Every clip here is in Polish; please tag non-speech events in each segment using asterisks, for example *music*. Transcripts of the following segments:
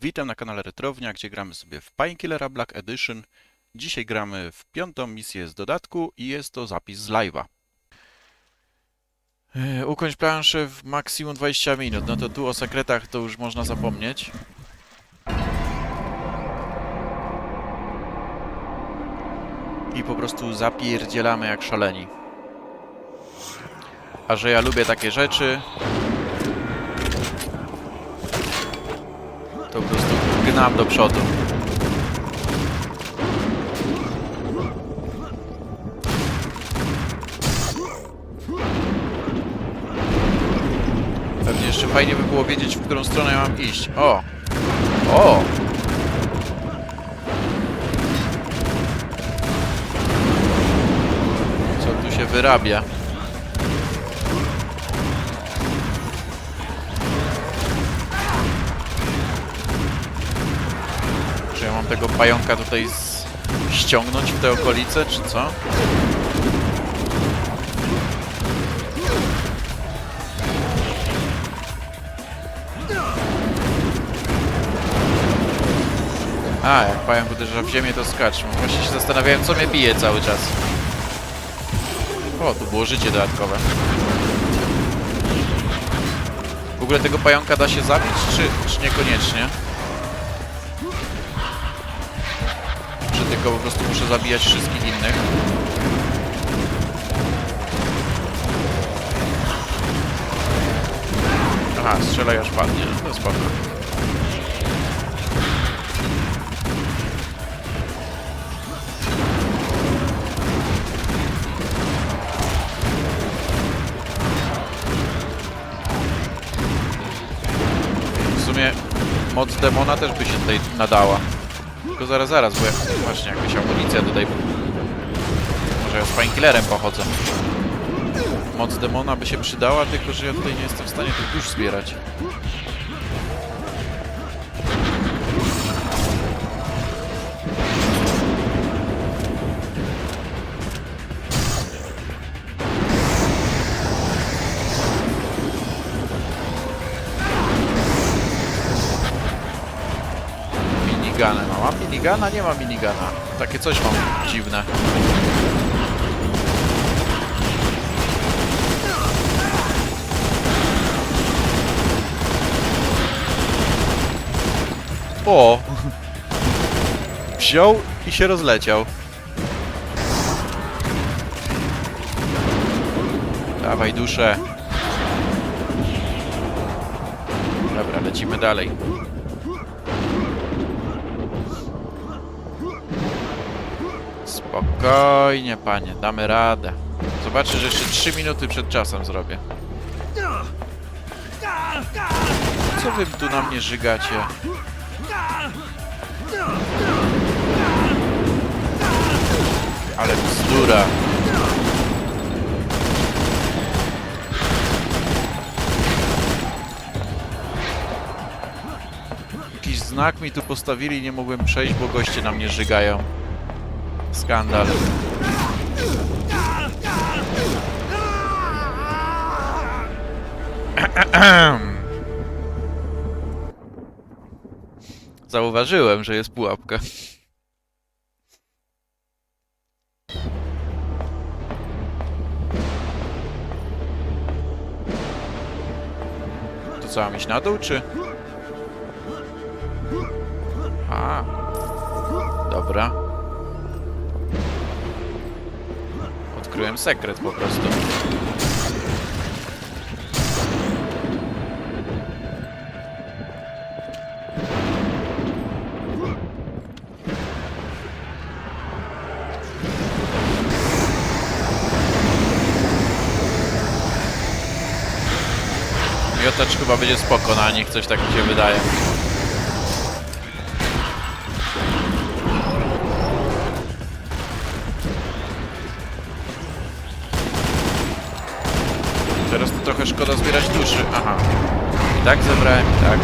Witam na kanale Retrownia, gdzie gramy sobie w Painkillera Black Edition. Dzisiaj gramy w piątą misję z dodatku i jest to zapis z live'a. E, Ukończ planszę w maksimum 20 minut. No to tu o sekretach to już można zapomnieć. I po prostu zapierdzielamy jak szaleni. A że ja lubię takie rzeczy, gnam do przodu. Pewnie jeszcze fajnie by było wiedzieć, w którą stronę mam iść. O! O! Co tu się wyrabia? Tego pająka tutaj ściągnąć w te okolice, czy co? A, jak pająk uderza w ziemię, to skacz. Właśnie się zastanawiałem, co mnie bije cały czas. O, tu było życie dodatkowe. W ogóle tego pająka da się zabić, czy, czy niekoniecznie? Tylko po prostu muszę zabijać wszystkich innych? Aha, strzelaj aż padnie, to spoko. W sumie moc demona też by się tutaj nadała. Tylko zaraz, zaraz, bo ja... Właśnie, jakaś amunicja tutaj... Może ja z painkillerem pochodzę. Moc demona by się przydała, tylko że ja tutaj nie jestem w stanie tych dusz zbierać. Minigana? Nie mam minigana. Takie coś mam dziwne. O! Wziął i się rozleciał. Dawaj duszę. Dobra, lecimy dalej. Spokojnie, panie, damy radę. Zobaczę, że jeszcze 3 minuty przed czasem zrobię. Co wy tu na mnie żygacie? Ale bzdura. Jakiś znak mi tu postawili, nie mogłem przejść, bo goście na mnie żygają. Skandal. *clears throat* Zauważyłem, że jest pułapka. To co, mam iść na dół, czy... A. Dobra. Odkryłem sekret po prostu. Miotacz chyba będzie spoko na nich, coś tak mi się wydaje. Trochę szkoda zbierać duszy. Aha. I tak zebrałem, i tak.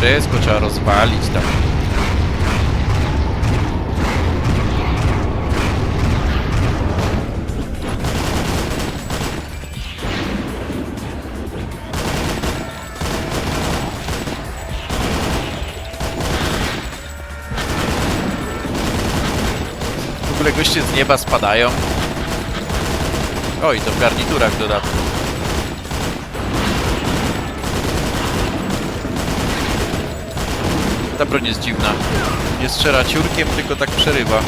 Wszystko trzeba rozwalić tam. Goście z nieba spadają. Oj, to w garniturach w dodatku. Ta broń jest dziwna. Nie strzela ciurkiem, tylko tak przerywa.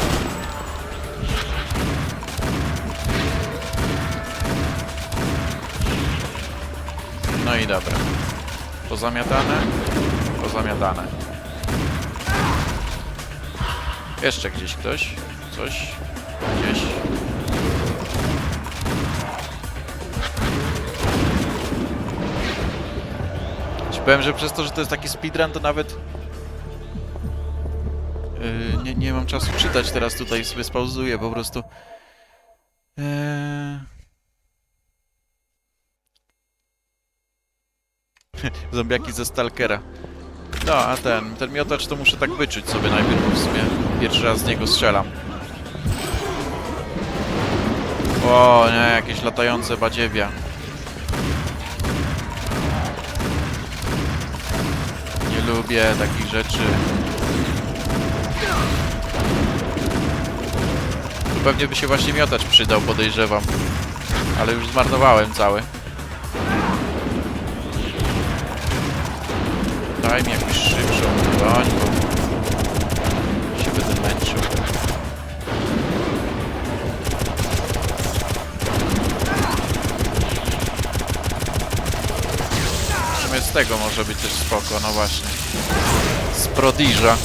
No i dobra. Pozamiatane? Pozamiatane. Jeszcze gdzieś ktoś? Coś? Gdzieś? Ci powiem, że przez to, że to jest taki speedrun, to nawet... Yy, nie, nie mam czasu czytać teraz tutaj, sobie spauzuję po prostu. Eee... *laughs* Zombiaki ze Stalkera. No, a ten, ten miotacz to muszę tak wyczuć sobie najpierw, w sumie pierwszy raz z niego strzelam. O, nie, jakieś latające badziewia. Nie lubię takich rzeczy. Tu pewnie by się właśnie miotacz przydał, podejrzewam. Ale już zmarnowałem cały. Daj mi jakąś szybszą broń, bo tego może być też spoko, no właśnie. Z Prodiża.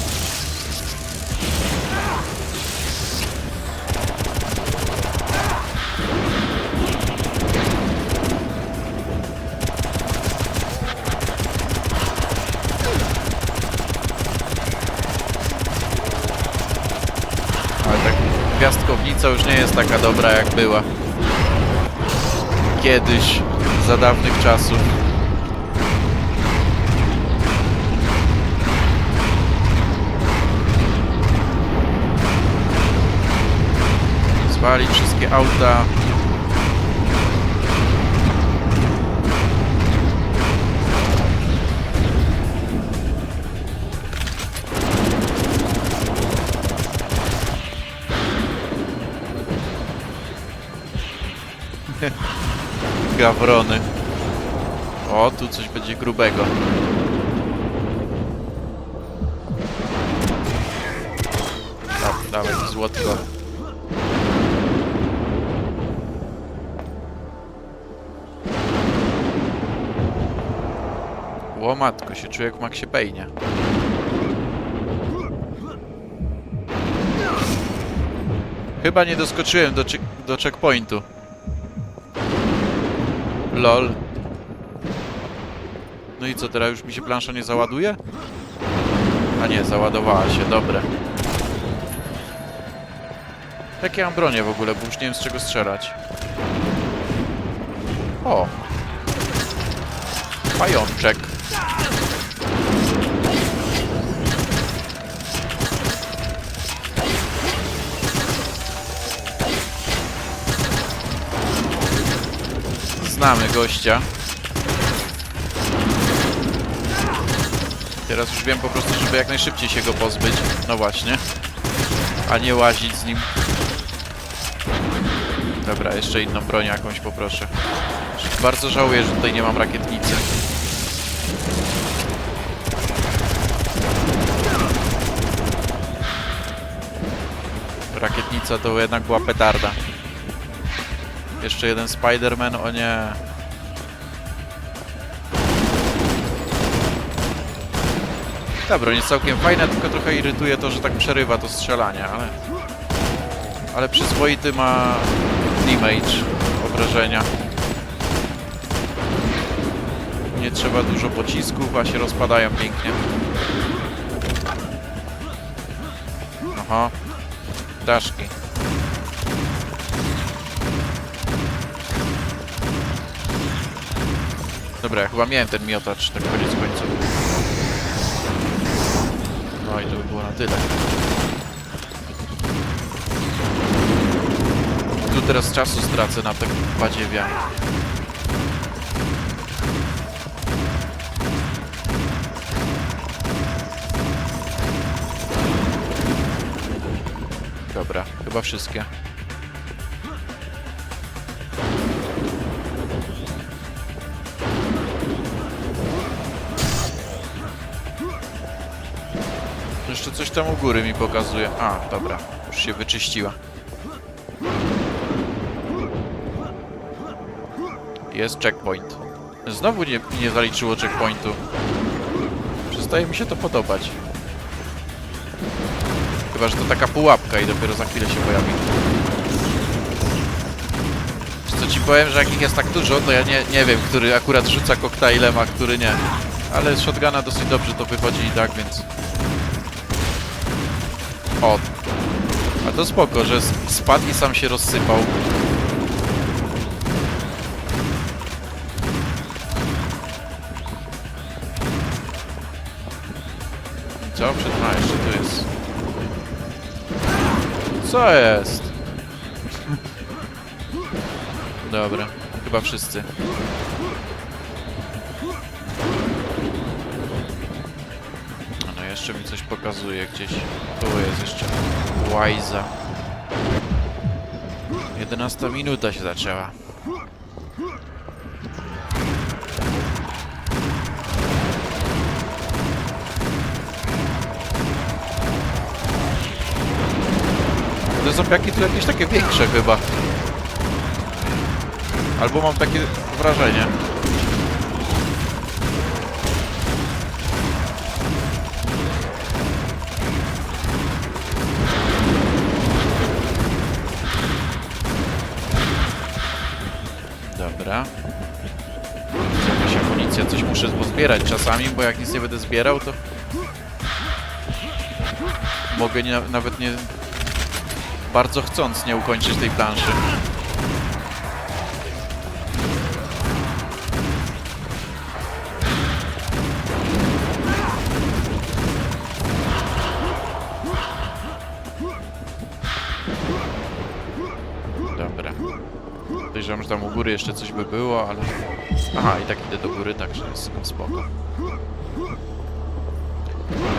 Ale tak gwiazdkownica już nie jest taka dobra jak była. Kiedyś, za dawnych czasów. Zwalić wszystkie auta. *laughs* Gawrony. O, tu coś będzie grubego. Da, dawaj, złotko. O matko, się czuję jak w Maxie Payne. Chyba nie doskoczyłem do, do checkpointu. Lol. No i co, teraz już mi się plansza nie załaduje? A nie, załadowała się, dobre. Jakie mam bronię w ogóle, bo już nie wiem z czego strzelać. O! Pajączek. Znamy gościa. Teraz już wiem po prostu, żeby jak najszybciej się go pozbyć. No właśnie. A nie łazić z nim. Dobra, jeszcze inną broń jakąś poproszę. Bardzo żałuję, że tutaj nie mam rakietnicy. Rakietnica to jednak była petarda. Jeszcze jeden Spider-Man, o nie. Ta broń jest całkiem fajna, tylko trochę irytuje to, że tak przerywa to strzelanie, ale... Ale przyzwoity ma damage, obrażenia. Nie trzeba dużo pocisków, a się rozpadają pięknie. Aha. Daszki. Dobra, ja chyba miałem ten miotacz, tak koniec końców. No i to by było na tyle. Tu teraz czasu stracę na te badziewia. Dobra, chyba wszystkie. Tam u góry mi pokazuje. A, dobra, już się wyczyściła. Jest checkpoint. Znowu nie, nie zaliczyło checkpointu. Przestaje mi się to podobać. Chyba, że to taka pułapka i dopiero za chwilę się pojawi. Co ci powiem, że jak ich jest tak dużo, to ja nie, nie wiem, który akurat rzuca koktajlem, a który nie. Ale z shotguna dosyć dobrze to wychodzi i tak, więc... O. A to spoko, że spadł i sam się rozsypał. Co? Przed... A, jeszcze tu jest. Co jest? Dobra, chyba wszyscy. Jeszcze mi coś pokazuje gdzieś. Tu jest jeszcze Łajza. 11 minuta się zaczęła. Te zombiaki to jakieś takie większe chyba. Albo mam takie wrażenie. Amunicja, coś muszę pozbierać czasami, bo jak nic nie będę zbierał, to mogę nie, nawet nie bardzo chcąc nie ukończyć tej planszy. Góry jeszcze coś by było, ale... Aha, i tak idę do góry, także jest spoko.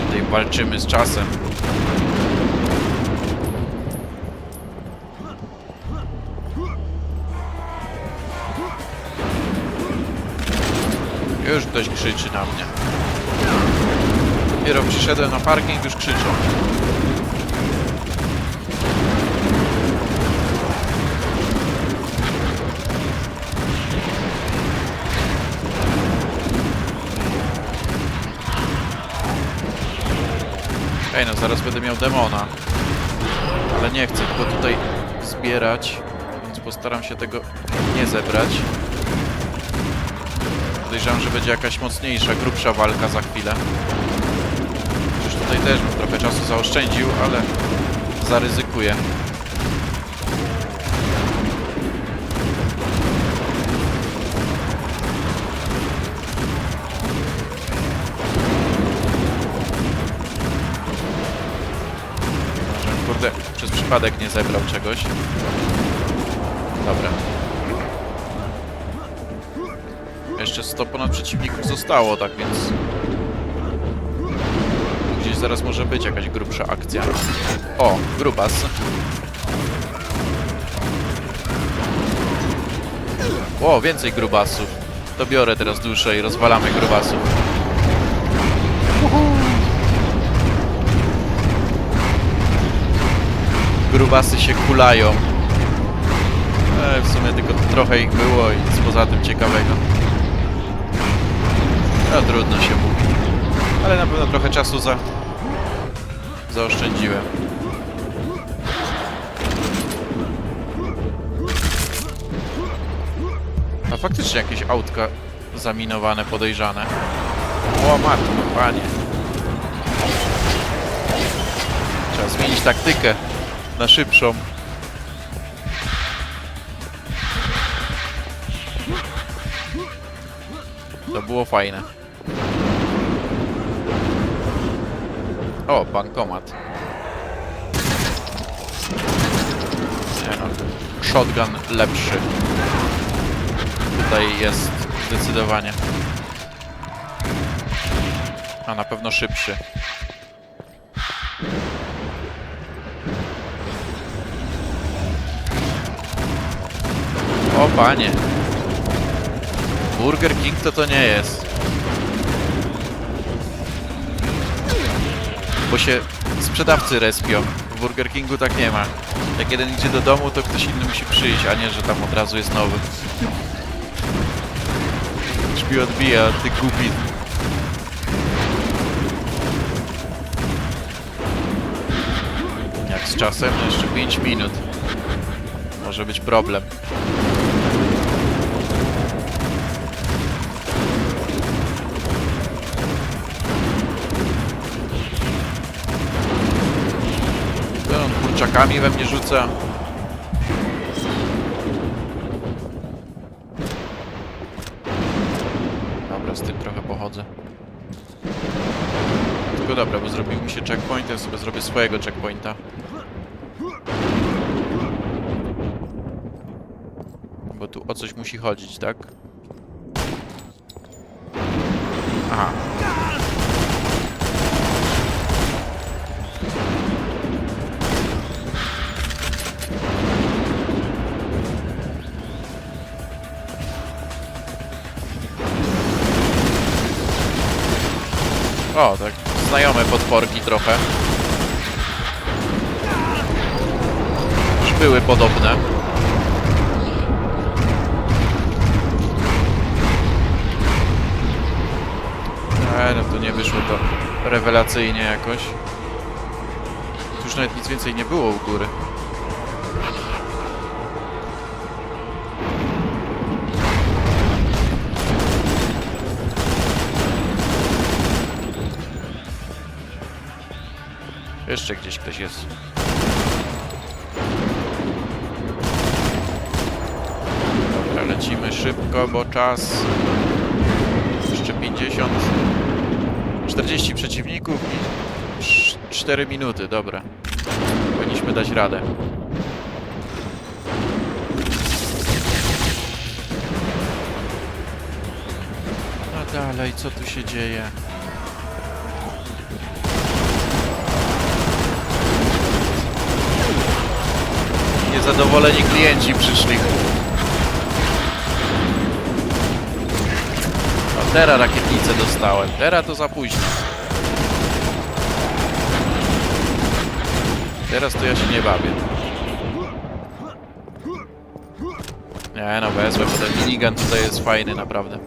Tutaj walczymy z czasem. Już ktoś krzyczy na mnie. Dopiero przyszedłem na parking, już krzyczą. Ej, no zaraz będę miał demona. Ale nie chcę go tutaj zbierać, więc postaram się tego nie zebrać. Podejrzewam, że będzie jakaś mocniejsza, grubsza walka za chwilę. Przecież tutaj też bym trochę czasu zaoszczędził, ale zaryzykuję. Przypadek nie zebrał czegoś. Dobra. Jeszcze 100 ponad przeciwników zostało, tak więc... Gdzieś zaraz może być jakaś grubsza akcja. O, grubas. O, więcej grubasów. To biorę teraz duszę i rozwalamy grubasów. Grubasy się kulają. E, w sumie tylko trochę ich było i nic poza tym ciekawego. No trudno się mówi. Ale na pewno trochę czasu za... zaoszczędziłem. A faktycznie jakieś autka zaminowane, podejrzane. O matko, panie. Trzeba zmienić taktykę na szybszą. To było fajne. O, bankomat. Nie no, shotgun lepszy. Tutaj jest zdecydowanie. A na pewno szybszy. O panie. Burger King to to nie jest. Bo się sprzedawcy respią. W Burger Kingu tak nie ma. Jak jeden idzie do domu, to ktoś inny musi przyjść, a nie, że tam od razu jest nowy. Drzwi odbija, ty głupi. Jak z czasem? No jeszcze 5 minut. Może być problem. Kurczakami we mnie rzuca. Dobra, z tym trochę pochodzę. Tylko dobra, bo zrobił mi się checkpoint, ja sobie zrobię swojego checkpointa. Bo tu o coś musi chodzić, tak? Aha. O, tak. Znajome podporki trochę. Już były podobne. E, no to nie wyszło to rewelacyjnie jakoś. Tu już nawet nic więcej nie było u góry. Jeszcze gdzieś ktoś jest. Dobra, lecimy szybko, bo czas... Jeszcze 50... 40 przeciwników i 4 minuty, dobra. Powinniśmy dać radę. No dalej, co tu się dzieje? Niezadowoleni klienci przyszli. A teraz rakietnicę dostałem. Teraz to za późno. Teraz to ja się nie bawię. Nie no, wezmę, bo ten minigun tutaj jest fajny, naprawdę.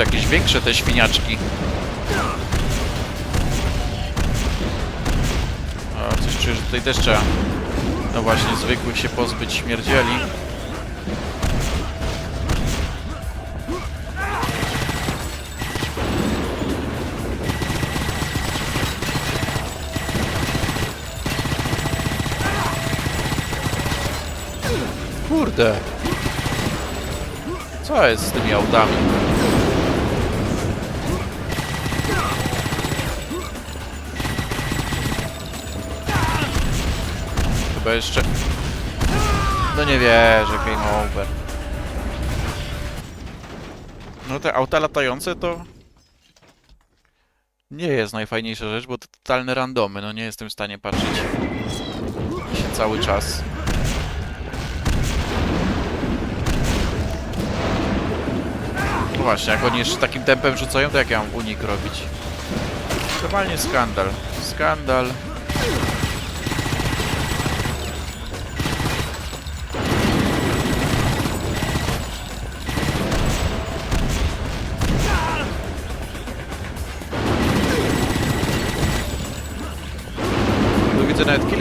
Jakieś większe te świniaczki. O, coś czuję, że tutaj też trzeba... No właśnie, zwykłych się pozbyć śmierdzieli. Kurde. Co jest z tymi autami? Chyba jeszcze... No nie wierzę, game over. No te auta latające to... Nie jest najfajniejsza rzecz, bo to totalne randomy, no nie jestem w stanie patrzeć się cały czas. No właśnie, jak oni jeszcze takim tempem rzucają, to jak ja mam unik robić? Normalnie skandal. Skandal.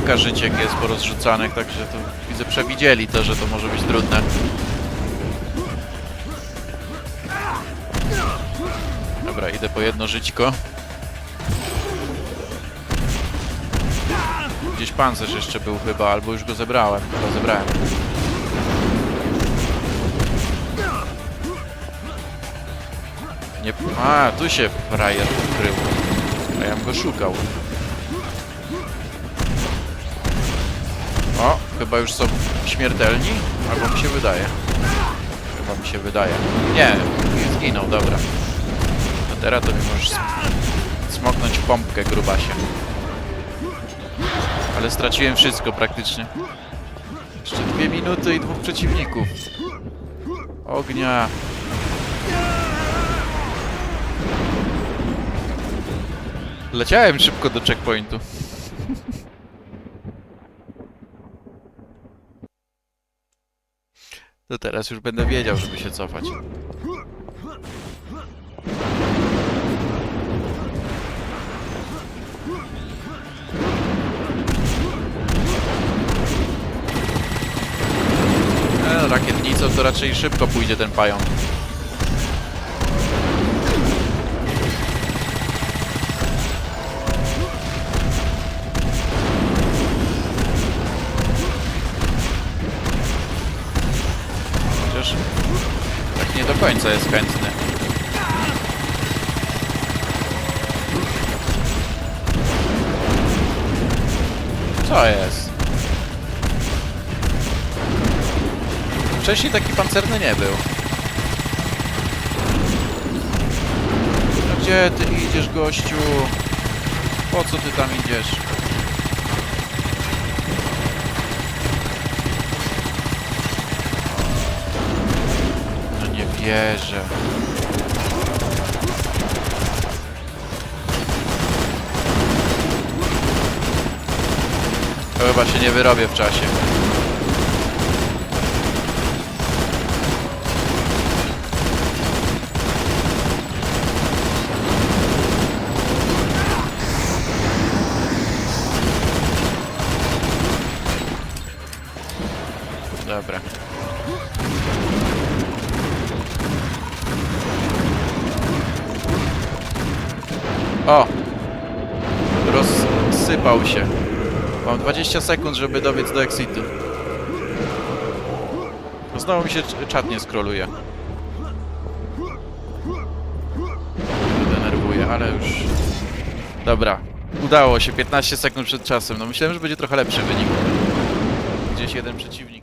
Kilka życiek jest porozrzucanych, także to widzę przewidzieli to, że to może być trudne. Dobra, idę po jedno żyćko. Gdzieś pancerz jeszcze był chyba, albo już go zebrałem. Chyba zebrałem. Nie... A, tu się frajer ukrył. A ja bym go szukał. Chyba już są śmiertelni? Albo mi się wydaje. Chyba mi się wydaje. Nie, zginął, dobra. Teraz to mi możesz sm- smoknąć pompkę, grubasie. Ale straciłem wszystko praktycznie. Jeszcze dwie minuty i dwóch przeciwników. Ognia. Leciałem szybko do checkpointu. To teraz już będę wiedział, żeby się cofać. E, rakietnicą to raczej szybko pójdzie ten pająk. Końca jest chętny. Co jest? Wcześniej taki pancerny nie był. Gdzie ty idziesz, gościu? Po co ty tam idziesz? Wierzę. Chyba się nie wyrobię w czasie. Mam 20 sekund, żeby dobiec do exitu. Znowu mi się cz- czat nie skroluje. Denerwuje, ale już... Dobra. Udało się, 15 sekund przed czasem. No myślałem, że będzie trochę lepszy wynik. Gdzieś jeden przeciwnik